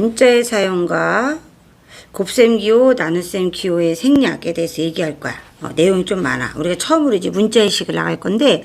문자의 사용과 곱셈 기호, 나눗셈 기호의 생략에 대해서 얘기할 거야. 어, 내용이 좀 많아. 우리가 처음으로 이제 문자의식을 나갈 건데,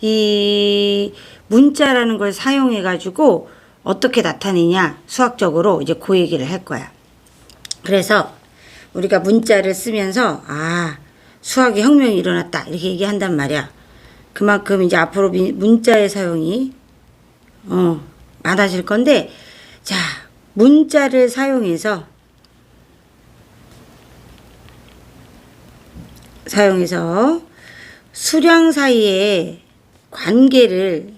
이 문자라는 걸 사용해가지고 어떻게 나타내냐, 수학적으로 이제 그 얘기를 할 거야. 그래서 우리가 문자를 쓰면서, 아, 수학의 혁명이 일어났다. 이렇게 얘기한단 말이야. 그만큼 이제 앞으로 미- 문자의 사용이, 어, 많아질 건데, 자, 문자를 사용해서 사용해서 수량 사이의 관계를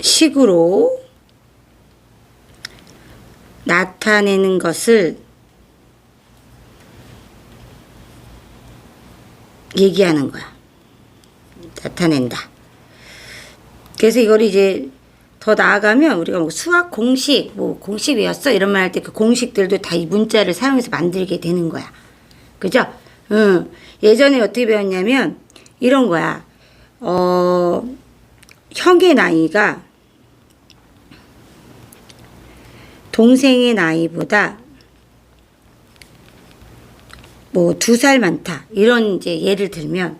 식으로 나타내는 것을 얘기하는 거야. 나타낸다. 그래서 이걸 이제 더 나아가면 우리가 뭐 수학 공식, 뭐 공식 외웠어 이런 말 할 때 그 공식들도 다 이 문자를 사용해서 만들게 되는 거야. 그죠? 응. 예전에 어떻게 배웠냐면 이런 거야. 어, 형의 나이가 동생의 나이보다 뭐 두 살 많다. 이런 이제 예를 들면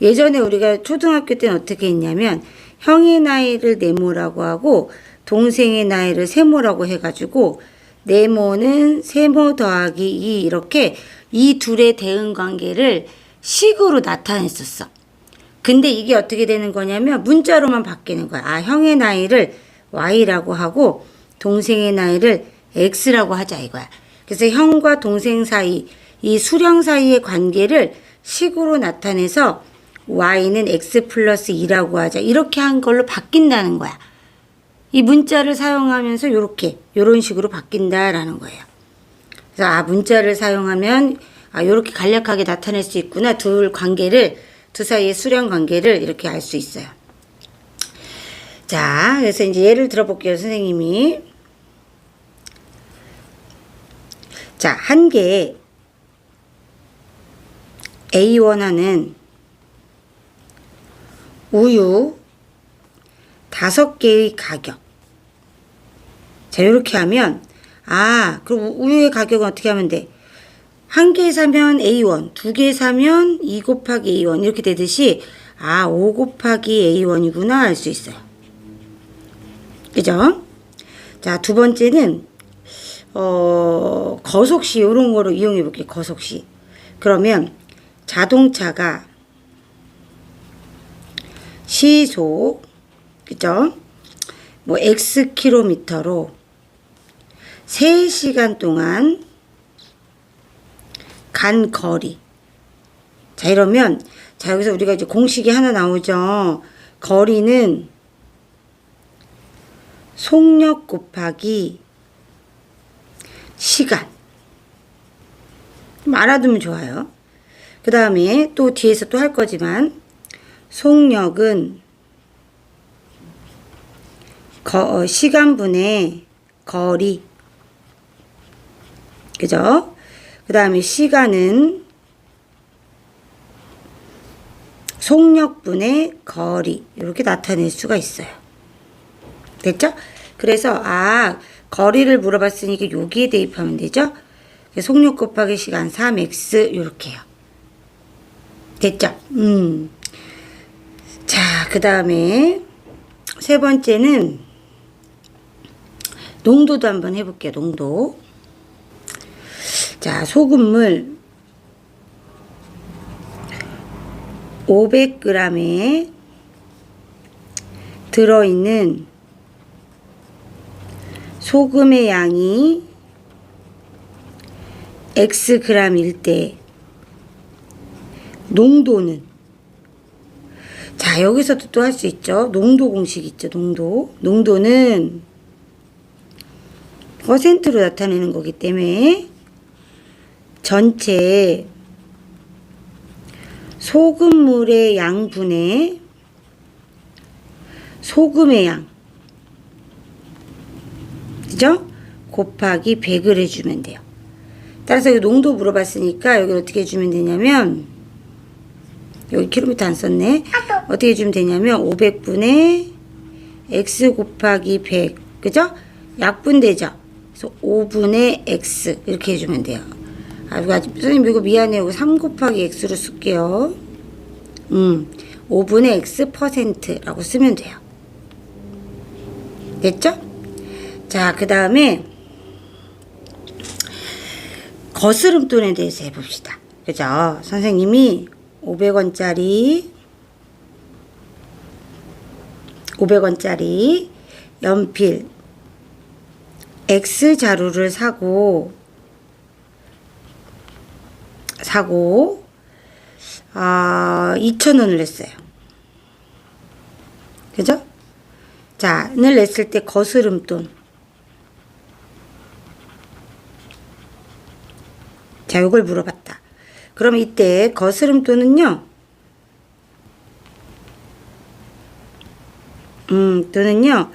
예전에 우리가 초등학교 때는 어떻게 했냐면 형의 나이를 네모라고 하고 동생의 나이를 세모라고 해가지고 네모는 세모 더하기 2 이렇게 이 둘의 대응 관계를 식으로 나타냈었어. 근데 이게 어떻게 되는 거냐면 문자로만 바뀌는 거야. 아, 형의 나이를 y라고 하고 동생의 나이를 x라고 하자 이거야. 그래서 형과 동생 사이 이 수령 사이의 관계를 식으로 나타내서 y는 x 플러스 2라고 하자. 이렇게 한 걸로 바뀐다는 거야. 이 문자를 사용하면서 요렇게 요런 식으로 바뀐다라는 거예요. 그래서 아 문자를 사용하면 아 요렇게 간략하게 나타낼 수 있구나. 둘 관계를 두 사이의 수령 관계를 이렇게 알 수 있어요. 자, 그래서 이제 예를 들어볼게요, 선생님이. 자, 한 개에 A1 하는 우유 다섯 개의 가격. 자, 이렇게 하면, 아, 그럼 우유의 가격은 어떻게 하면 돼? 한 개 사면 A1, 두 개 사면 2 곱하기 A1 이렇게 되듯이 아, 5 곱하기 A1이구나 알 수 있어요. 그죠? 자, 두 번째는 어, 거속시 이런 거로 이용해 볼게요. 거속시. 그러면 자동차가 시속 그죠? 뭐 X 킬로미터로 3시간 동안 간 거리. 자, 이러면, 자, 여기서 우리가 이제 공식이 하나 나오죠. 거리는 속력 곱하기 시간. 좀 알아두면 좋아요. 그 다음에 또 뒤에서 또 할 거지만, 속력은 거, 어, 시간분의 거리. 그죠? 그 다음에 시간은 속력분의 거리 이렇게 나타낼 수가 있어요. 됐죠? 그래서 아 거리를 물어봤으니까 여기에 대입하면 되죠? 속력 곱하기 시간 3x 이렇게요. 됐죠? 음. 자, 그 다음에 세 번째는 농도도 한번 해볼게요. 농도. 자, 소금물 500g에 들어있는 소금의 양이 xg일 때 농도는 자, 여기서도 또 할 수 있죠. 농도 공식 있죠. 농도. 농도는 퍼센트로 나타내는 거기 때문에 전체 소금물의 양분의 소금의 양 그죠? 곱하기 100을 해주면 돼요. 따라서 여기 농도 물어봤으니까 여기 어떻게 해주면 되냐면 여기 킬로미터 안 썼네. 어떻게 해주면 되냐면 500분의 x 곱하기 100 그죠? 약분 되죠? 그래서 5분의 x 이렇게 해주면 돼요. 아, 선생님 이거 미안해요. 3 곱하기 x로 쓸게요. 음, 5분의 x 퍼센트라고 쓰면 돼요. 됐죠? 자, 그 다음에 거스름돈에 대해서 해봅시다. 그죠? 선생님이 500원짜리 500원짜리 연필 X 자루를 사고 사고 아 2,000원을 냈어요. 그죠? 자, 을 냈을 때 거스름돈 자, 요걸 물어봤다. 그럼 이때 거스름돈은요. 음, 돈은요.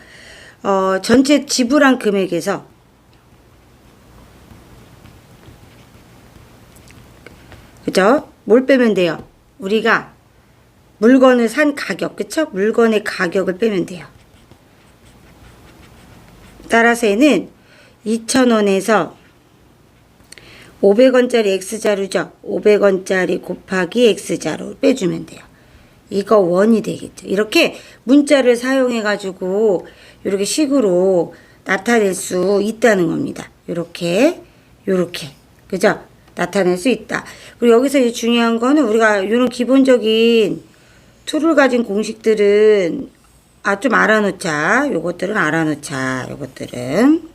어, 전체 지불한 금액에서 그죠? 뭘 빼면 돼요? 우리가 물건을 산 가격, 그쵸? 물건의 가격을 빼면 돼요. 따라서 얘는 2,000원에서 500원짜리 X자루죠. 500원짜리 곱하기 X자루 빼주면 돼요. 이거 원이 되겠죠. 이렇게 문자를 사용해 가지고 이렇게 식으로 나타낼 수 있다는 겁니다. 이렇게 이렇게 그죠? 나타낼 수 있다. 그리고 여기서 이제 중요한 거는 우리가 이런 기본적인 툴을 가진 공식들은 아 좀 알아놓자. 요것들은 알아놓자. 요것들은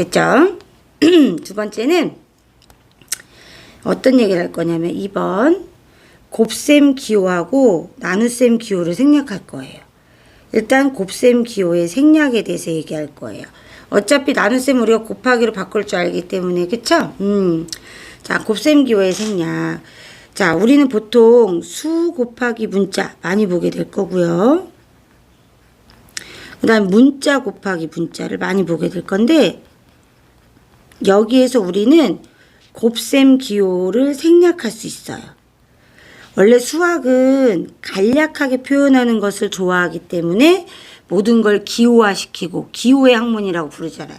됐죠? 두 번째는 어떤 얘기를 할 거냐면 2번 곱셈 기호하고 나눗셈 기호를 생략할 거예요. 일단 곱셈 기호의 생략에 대해서 얘기할 거예요. 어차피 나눗셈 우리가 곱하기로 바꿀 줄 알기 때문에 그쵸? 음. 자 곱셈 기호의 생략. 자 우리는 보통 수 곱하기 문자 많이 보게 될 거고요. 그 다음 문자 곱하기 문자를 많이 보게 될 건데 여기에서 우리는 곱셈 기호를 생략할 수 있어요. 원래 수학은 간략하게 표현하는 것을 좋아하기 때문에 모든 걸 기호화시키고 기호의 학문이라고 부르잖아요.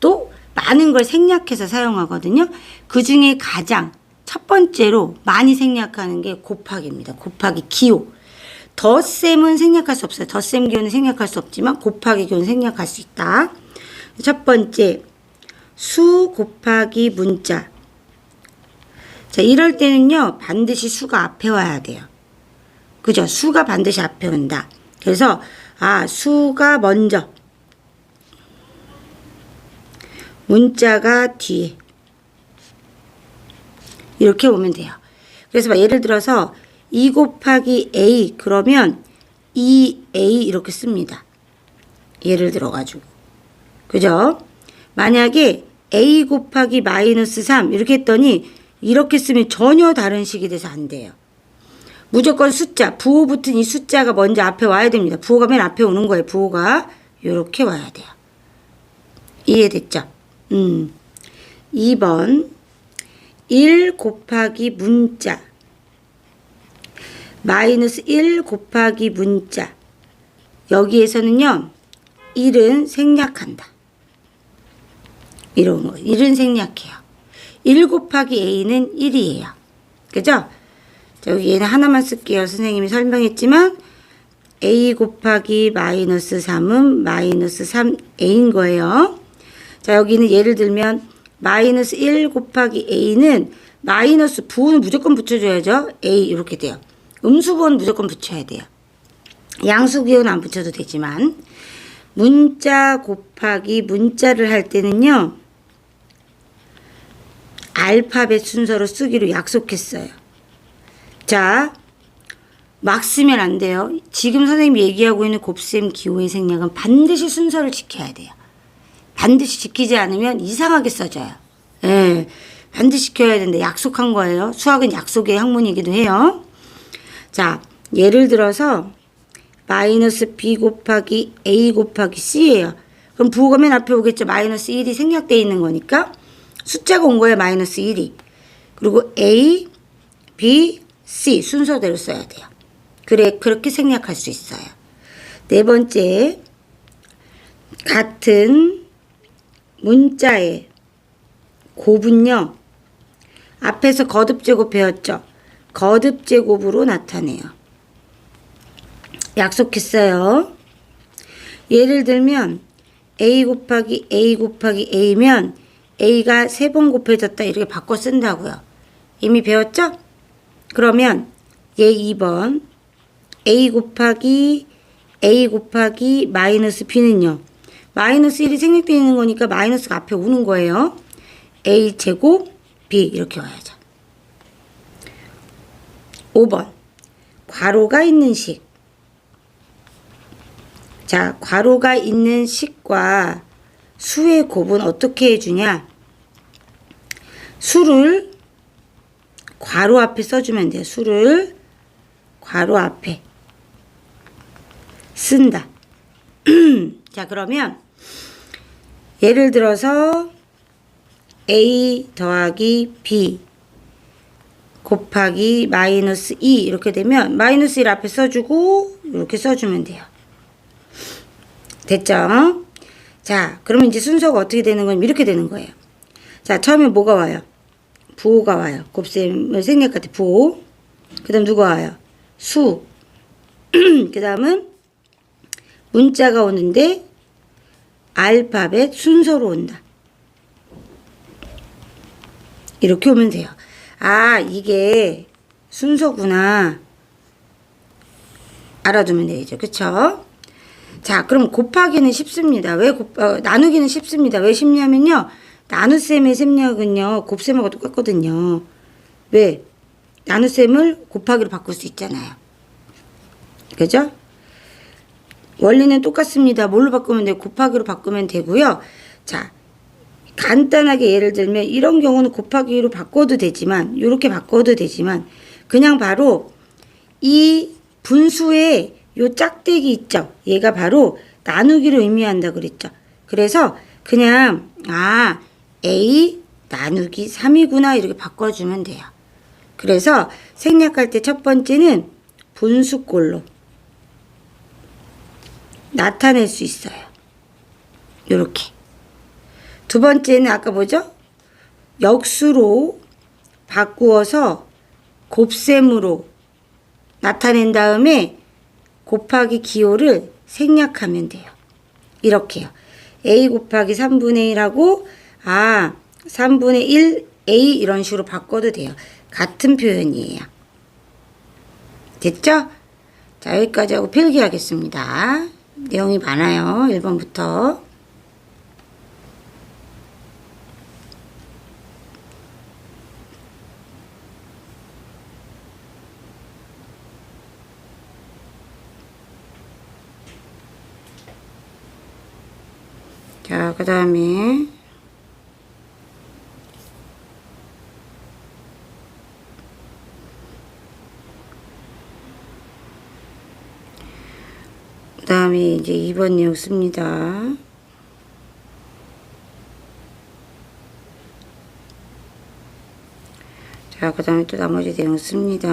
또 많은 걸 생략해서 사용하거든요. 그 중에 가장 첫 번째로 많이 생략하는 게 곱하기입니다. 곱하기 기호. 덧셈은 생략할 수 없어요. 덧셈 기호는 생략할 수 없지만 곱하기 기호는 생략할 수 있다. 첫 번째, 수 곱하기 문자. 자, 이럴 때는요, 반드시 수가 앞에 와야 돼요. 그죠? 수가 반드시 앞에 온다. 그래서, 아, 수가 먼저. 문자가 뒤에. 이렇게 오면 돼요. 그래서 막 예를 들어서 2 곱하기 A 그러면 2A 이렇게 씁니다. 예를 들어 가지고. 그죠? 만약에 A 곱하기 마이너스 3 이렇게 했더니 이렇게 쓰면 전혀 다른 식이 돼서 안 돼요. 무조건 숫자, 부호 붙은 이 숫자가 먼저 앞에 와야 됩니다. 부호가 맨 앞에 오는 거예요. 부호가 이렇게 와야 돼요. 이해됐죠? 음. 2번 1 곱하기 문자 마이너스 1 곱하기 문자 여기에서는요 1은 생략한다. 이런 거 1은 생략해요. 1 곱하기 a는 1이에요. 그죠? 자, 여기 얘는 하나만 쓸게요. 선생님이 설명했지만 a 곱하기 마이너스 3은 마이너스 3a인 거예요. 자, 여기는 예를 들면 마이너스 1 곱하기 a는 마이너스 부호는 무조건 붙여줘야죠. a 이렇게 돼요. 음수부호는 무조건 붙여야 돼요. 양수기호는 안 붙여도 되지만 문자 곱하기 문자를 할 때는요. 알파벳 순서로 쓰기로 약속했어요. 자, 막 쓰면 안 돼요. 지금 선생님이 얘기하고 있는 곱셈 기호의 생략은 반드시 순서를 지켜야 돼요. 반드시 지키지 않으면 이상하게 써져요. 예. 반드시 지켜야 되는데 약속한 거예요. 수학은 약속의 학문이기도 해요. 자, 예를 들어서 마이너스 b 곱하기 a 곱하기 c예요. 그럼 부호가 맨 앞에 오겠죠. 마이너스 1이 생략되어 있는 거니까 숫자가 온 거예요. 마이너스 1이. 그리고 a, b, c 순서대로 써야 돼요. 그래, 그렇게 생략할 수 있어요. 네 번째, 같은 문자의 곱은요, 앞에서 거듭제곱 배웠죠? 거듭제곱으로 나타내요. 약속했어요. 예를 들면, a 곱하기 a 곱하기 a면 a가 세번 곱해졌다 이렇게 바꿔 쓴다고요. 이미 배웠죠? 그러면 얘 2번 a 곱하기 a 곱하기 마이너스 b는요. 마이너스 1이 생략되어 있는 거니까 마이너스가 앞에 오는 거예요. a 제곱 b 이렇게 와야죠. 5번 괄호가 있는 식. 자, 괄호가 있는 식과 수의 곱은 어떻게 해주냐? 수를 괄호 앞에 써주면 돼요. 수를 괄호 앞에 쓴다. 자, 그러면 예를 들어서 a 더하기 b 곱하기 마이너스 2 이렇게 되면 마이너스 1 앞에 써주고 이렇게 써주면 돼요. 됐죠? 자, 그러면 이제 순서가 어떻게 되는 건 이렇게 되는 거예요. 자, 처음에 뭐가 와요? 부호가 와요. 곱셈을 생략할 때 부호. 그 다음 누가 와요? 수. 그 다음은 문자가 오는데 알파벳 순서로 온다. 이렇게 오면 돼요. 아, 이게 순서구나. 알아두면 되죠. 그쵸? 자, 그럼 곱하기는 쉽습니다. 왜 곱, 어, 나누기는 쉽습니다. 왜 쉽냐면요. 나눗셈의 셈력은요, 곱셈하고 똑같거든요. 왜? 나눗셈을 곱하기로 바꿀 수 있잖아요. 그죠? 원리는 똑같습니다. 뭘로 바꾸면 돼요? 곱하기로 바꾸면 되고요. 자, 간단하게 예를 들면 이런 경우는 곱하기로 바꿔도 되지만 이렇게 바꿔도 되지만 그냥 바로 이 분수의 요 짝대기 있죠. 얘가 바로 나누기를 의미한다 그랬죠. 그래서 그냥 아 a 나누기 3이구나 이렇게 바꿔주면 돼요. 그래서 생략할 때 첫 번째는 분수꼴로 나타낼 수 있어요. 요렇게. 두 번째는 아까 뭐죠? 역수로 바꾸어서 곱셈으로 나타낸 다음에 곱하기 기호를 생략하면 돼요. 이렇게요. a 곱하기 3분의 1하고 아 3분의 1 a 이런 식으로 바꿔도 돼요. 같은 표현이에요. 됐죠? 자 여기까지 하고 필기하겠습니다. 내용이 많아요. 1번부터. 자, 그 다음에 그 다음에 이제 2번 내용 씁니다. 자, 그 다음에 또 나머지 내용 씁니다.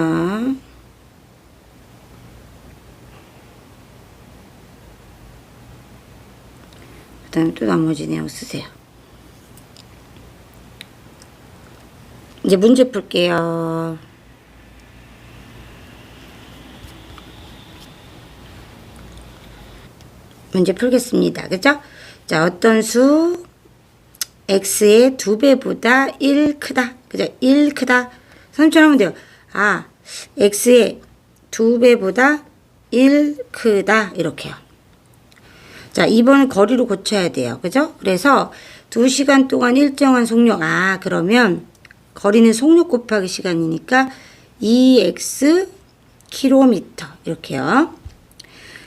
그 다음에 또 나머지 내용 쓰세요. 이제 문제 풀게요. 문제 풀겠습니다. 그죠? 자, 어떤 수 x의 두 배보다 1 크다. 그죠? 1 크다. 하면 돼요. 아, x의 두 배보다 1 크다. 이렇게요. 자, 2번은 거리로 고쳐야 돼요. 그죠? 그래서 2시간 동안 일정한 속력. 아, 그러면 거리는 속력 곱하기 시간이니까 2x 킬로미터. 이렇게요.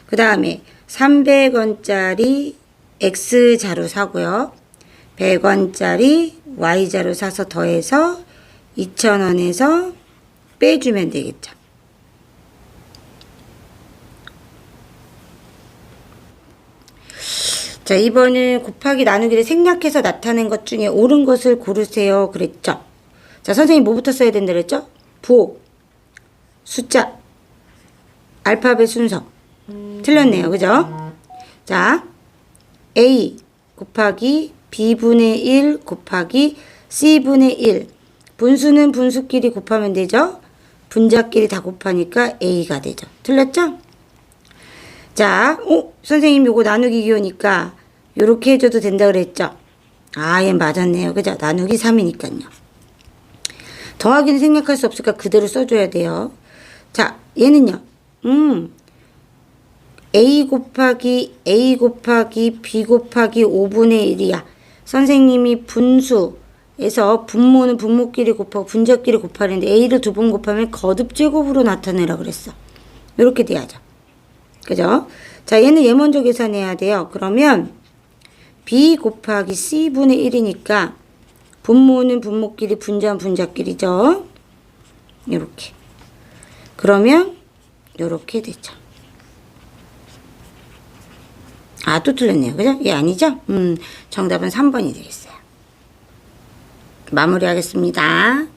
그 다음에 300원짜리 X자로 사고요. 100원짜리 Y자로 사서 더해서 2,000원에서 빼주면 되겠죠. 자, 이번은 곱하기 나누기를 생략해서 나타낸 것 중에 옳은 것을 고르세요. 그랬죠. 자, 선생님 뭐부터 써야 된다 그랬죠? 부호, 숫자, 알파벳 순서. 틀렸네요. 그죠? 자, A 곱하기 B분의 1 곱하기 C분의 1. 분수는 분수끼리 곱하면 되죠? 분자끼리 다 곱하니까 A가 되죠. 틀렸죠? 자, 어, 선생님 요거 나누기 기호니까 요렇게 해줘도 된다 그랬죠? 아, 얘 맞았네요. 그죠? 나누기 3이니까요. 더하기는 생략할 수 없으니까 그대로 써줘야 돼요. 자, 얘는요. 음, A 곱하기 A 곱하기 B 곱하기 5분의 1이야. 선생님이 분수에서 분모는 분모끼리 곱하고 분자끼리 곱하는데 A를 두 번 곱하면 거듭 제곱으로 나타내라 그랬어. 이렇게 돼야죠. 그죠? 자, 얘는 얘 먼저 계산해야 돼요. 그러면 B 곱하기 C분의 1이니까 분모는 분모끼리 분자는 분자끼리죠. 이렇게. 그러면 이렇게 되죠. 아, 또 틀렸네요. 그죠? 예, 아니죠? 음, 정답은 3번이 되겠어요. 마무리하겠습니다.